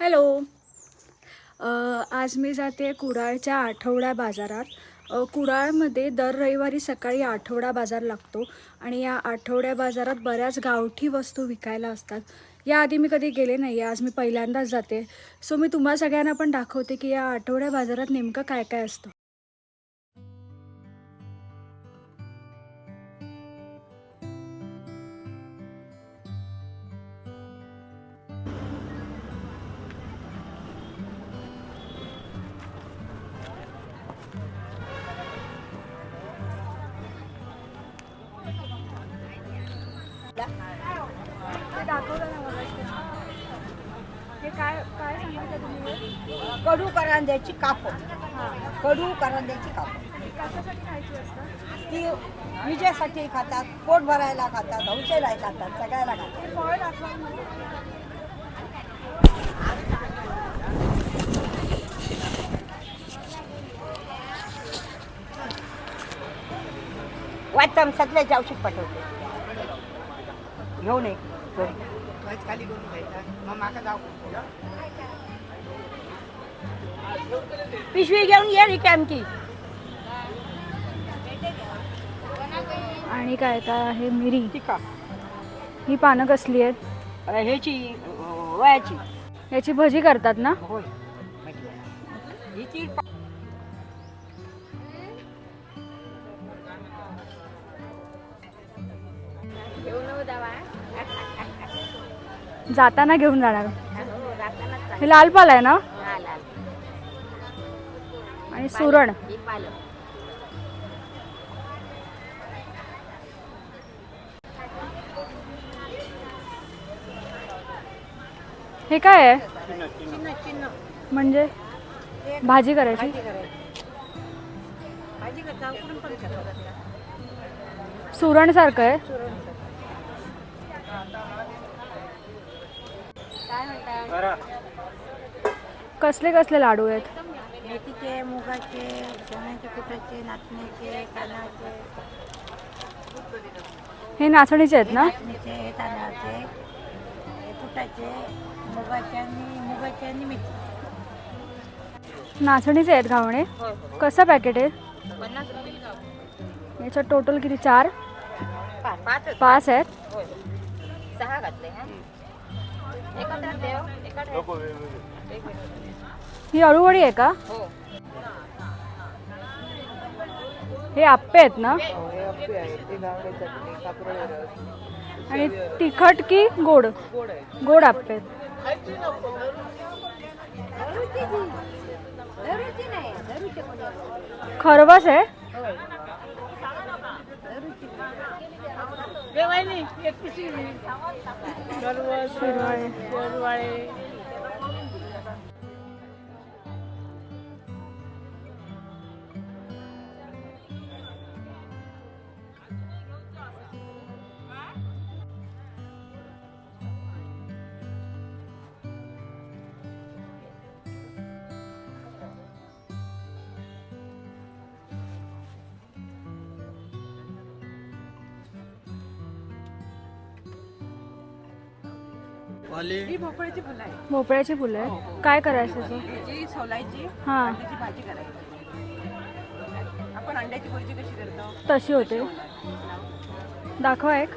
Hello. आज मी जाते कुडाळच्या आठवडा बाजारात. कुडाळमध्ये दर रविवारी सकाळी आठवडा बाजार लागतो आणि या आठवड्या बाजारात बऱ्याच गावठी वस्तू विकायला असतात. याआधी मी कधी गेले नाही आहे आज मी पहिल्यांदाच जाते. सो मी तुम्हा सगळ्यांना पण दाखवते की या आठवड्या बाजारात नेमकं काय काय असतं. काय काय सांगितलं तुम्ही कडू करंद्याची कापड कडू करंद्याची कापड कशासाठी खायची असतं? ती विजेसाठी खातात पोट भरायला खातात औषधाला खातात सगळ्याला खातात. फळ दाखवा मला. वाटतं सगळ्याचे औषध पाठवते. घेऊन ये घरी. पिशवी घेऊन ये रिकाम की. आणि काय काय आहे मिरी. टिका. ही पानं कसली आहेत? ह्याची वयाची. याची भजी करतात ना? होय. हिची जाताना घेऊन जाणार. हे लाल पाल आहे ना? आणि सुरण. हे काय आहे? म्हणजे भाजी करायची? सुरण सारखं आहे. कसले कसले लाडू आहेत? मेथीचे मुगाचे चण्याच्या कुटाचे नाचण्याचे तांदळाचे. हे नाचणीचे आहेत ना? नाचणीचे तांदळाचे हे कुटाचे मुगाचे आणि मुगाचे आणि मेथी नाचणीचे आहेत घावणे कसं पॅकेट आहे? याच्यात टोटल किती? चार? पाच पाच आहेत? सहा घातले हा? एकत्र ही अळूवडी आहे का? हो हे आप्पे आहेत ना? आणि तिखट की गोड? गोड आप्पे आहेत. खरवस आहे? शिरवाळे. ही भोपळ्याची फुलं आहे भोपळ्याची फुलं आहे काय करायचं त्याचं सोलायची हां. अंड्याची भाजी करायची. आपण अंड्याची भुर्जी कशी करतो? तशी होते. दाखवा एक.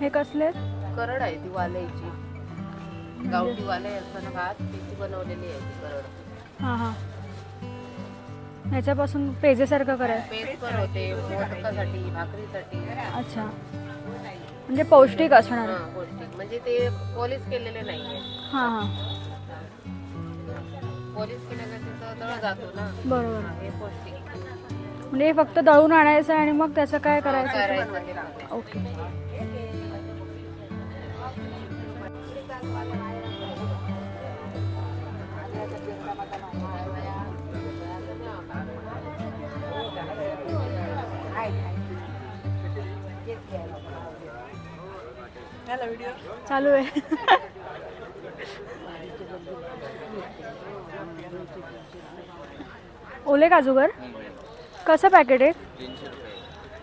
हे कसले? करड आहे ती वालायची. गावठी वाले असताना भात त्याची बनवलेली आहे ती करड हां हां. ह्याच्यापासून पेजेसारखं करायचं? पेस्ट पण होते मोदकासाठी भाकरीसाठी. अच्छा. म्हणजे पौष्टिक असणार. हा, पौष्टिक. म्हणजे ते पॉलिश केलेले नाहीये. हां हां. पॉलिश केल्यानं त्याचं तळ जातो ना. बरोबर. हा, पौष्टिक. म्हणजे हे फक्त दळून आणायचं आणि मग त्याचं काय करायचं? करायचं ते फक्त. ओके. चालू आहे. ओले काजूगर? कसं पॅकेट आहे?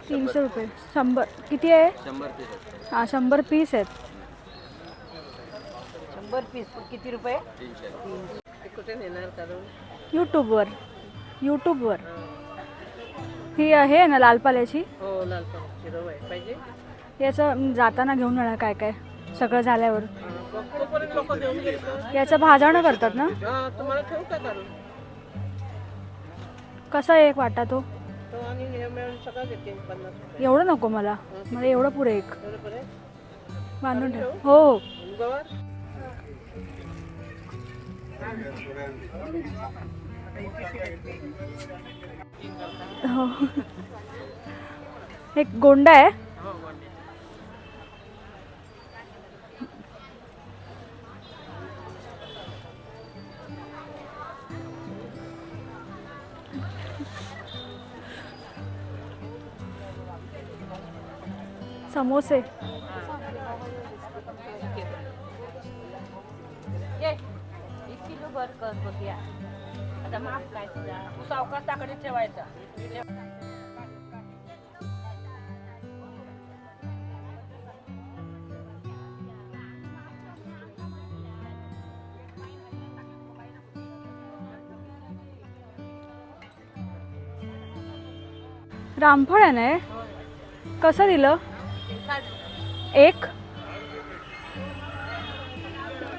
तीनशे रुपये. शंभर. किती आहे? हां शंभर पीस आहेत. शंभर पीस किती रुपये? तीनशे. कुठे नेणार करून यूट्यूबवर यूट्यूबवर ही. आहे ना लालपाल्याची हो लाल शिरो आहे पाहिजे? याचं जाताना घेऊन येणार काय काय? सगळं झाल्यावर. तोपर्यंत लोक देऊन गेले याचं भाजणं करतात ना? हा तुम्हाला ठेवू का करून? कसा आहे एक वाटा तो? तो आणि हे मिळून सगळं घेते पन्नास रुपये. एवढं नको मला. मला एवढं पुरे एक. बरोबर आहे बांधून ठेव. हो हो. गवार? हो हो. एक गोंडा आहे. समोसे. एक किलो कर बघूया आता माफ काय तुझा. सावकाश ताकडे ठेवायचा. रामफळ आहे ना कसं दिलं? एक?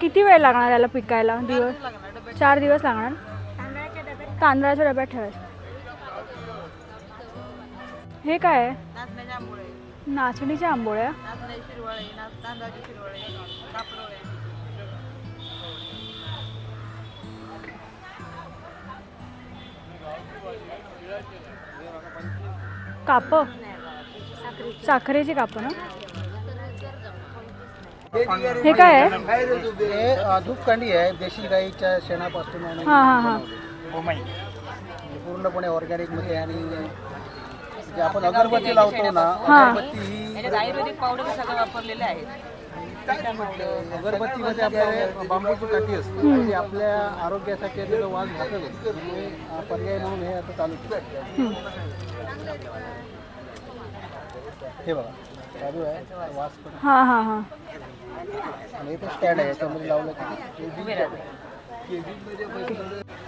किती वेळ लागणार याला पिकायला? दिवस? चार दिवस लागणार. तांदळाच्या डब्यात ठेवायचं हे काय आहे? नाचणीच्या आंबोळ्या? काप? साखरेची काप ना? हे काय आहे? हे अ, धूपकांडी आहे. देशी गाईच्या शेणापासून आणि हां हां हां. म्हणजे पूर्णपणे ऑर्गॅनिकमध्ये आणि जे आपण अगरबत्ती लावतो ना हां. अगरबत्ती ही आयुर्वेदिक पावडर सगळं वापरलेले आहेत. अगरबत्तीमध्ये आपल्या बांबूची काठी असते. आणि आपल्या आरोग्यासाठी त्याचा वास घातक असतो त्यामुळे अ, पर्याय म्हणून हे आता चालू केलं. हे बघा. चालू आहे. वास पण हां हां हां. आणि पण स्टँड आहे याच्यामध्ये लावलं की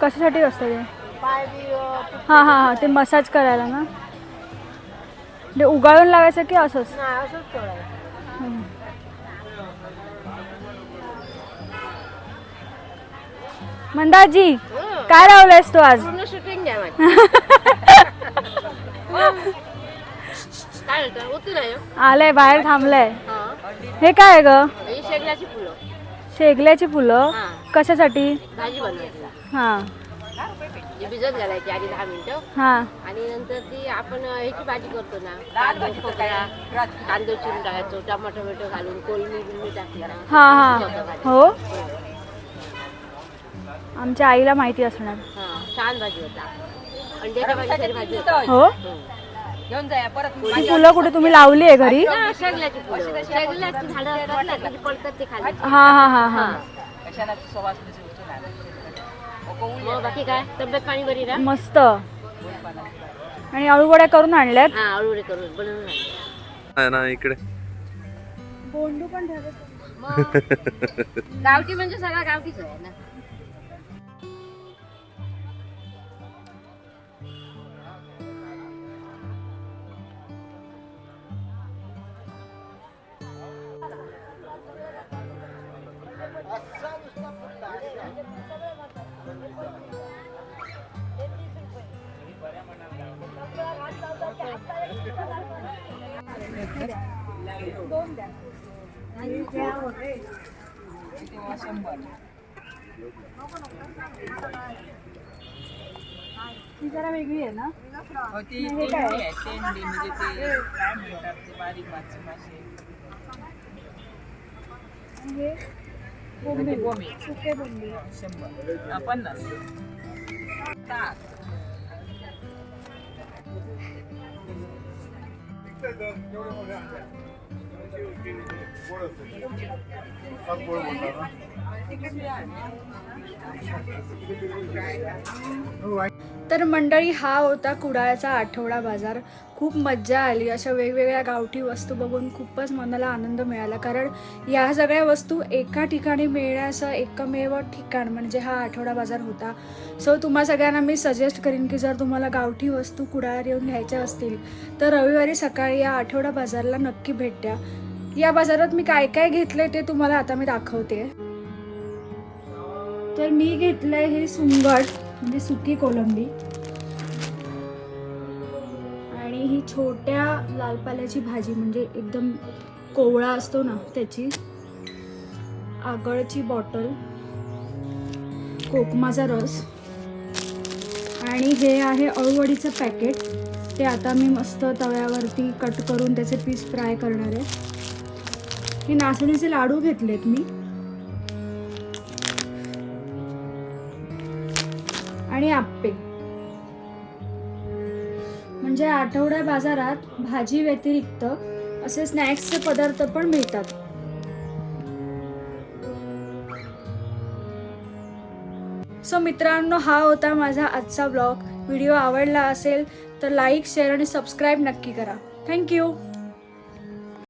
कशासाठी असतं ते हां हां हां ते मसाज करायला ना? ते उगाळून लावायचं की असंच. मंदाजी काय लावलंयस तू आज? शूटिंग काय होतं? आलंय बाहेर थांबलंय. हे. काय आहे ग? ही शेगलाची फुलं. शेगल्याची फुलं? हां. कशासाठी? भाजी हां. ती भिजत घालायची आधी दहा मिनिटं. हां. आणि नंतर ती आपण ह्याची भाजी करतो ना. कांदा खोबरा कांदा चिरून टाकायचो टमाटो घालून कोलमी बिलमी टाकली ना. हां हां. हो. आमच्या आईला माहिती असणार. हा छान भाजी होता. अंड्याच्या भाजी भाजी होती. हो. घेऊन जाय परत ती फुलं कुठे तुम्ही लावली आहे घरी? हा, शेगलाची फुलं. शेगलाची झाडं असतात ना कधी पडतात ते खाली. हां हां हां हां. कशाला सुवासनीची उचलून आणायची. मग बाकी काय? तब्येत पाणी बरी ना? मस्त. आणि अळूवड्या करून आणल्यात? हा करून बनवून आणले. आहे ना इकडे. बोंडू पण मग गावठी म्हणजे सगळा गावठीच आहे ना. ही जरा वेगळी आहे ना? हो, ती तेंडी आहे, तेंडी म्हणजे ते काय म्हणतात ते बारीक मासे मासे. आणि हे बोंबील. सुके बोंबील. शंभर. हा, पन्नास. ताक Oh, I तर मंडळी हा होता कुडाळचा आठवडा बाजार. खूप मज्जा आली. अशा वेगवेगळ्या गावठी वस्तू बघून खूपच मनाला आनंद मिळाला. कारण या सगळ्या वस्तू एका ठिकाणी मिळण्याचं एकमेव ठिकाण म्हणजे हा आठवडा बाजार होता. सो तुम्हा सगळ्यांना मी सजेस्ट करीन की जर तुम्हाला गावठी वस्तू कुडाळात येऊन घ्यायच्या असतील तर रविवारी सकाळी या आठवडा बाजारला नक्की भेट द्या. या बाजारात मी काय काय घेतलंय ते तुम्हाला आता मी दाखवते. तर मी घेतलंय हे सुंगट. म्हणजे सुकी कोलंबी. आणि ही छोट्या लाल पाल्याची भाजी म्हणजे एकदम कोवळा असतो ना त्याची. आगळची बॉटल. कोकमाचा रस. आणि हे आहे अळूवडीचं पॅकेट. ते आता मी मस्त तव्यावरती कट करून त्याचे पीस फ्राय करणार आहे. हे नाचणीचे लाडू घेतलेत मी. आणि आप्पे. म्हणजे आठवड्या बाजारात भाजी व्यतिरिक्त असे स्नॅक्सचे पदार्थ पण मिळतात. सो मित्रांनो हा होता माझा आजचा ब्लॉग व्हिडिओ आवडला असेल तर लाईक शेअर आणि सबस्क्राईब नक्की करा. थँक्यू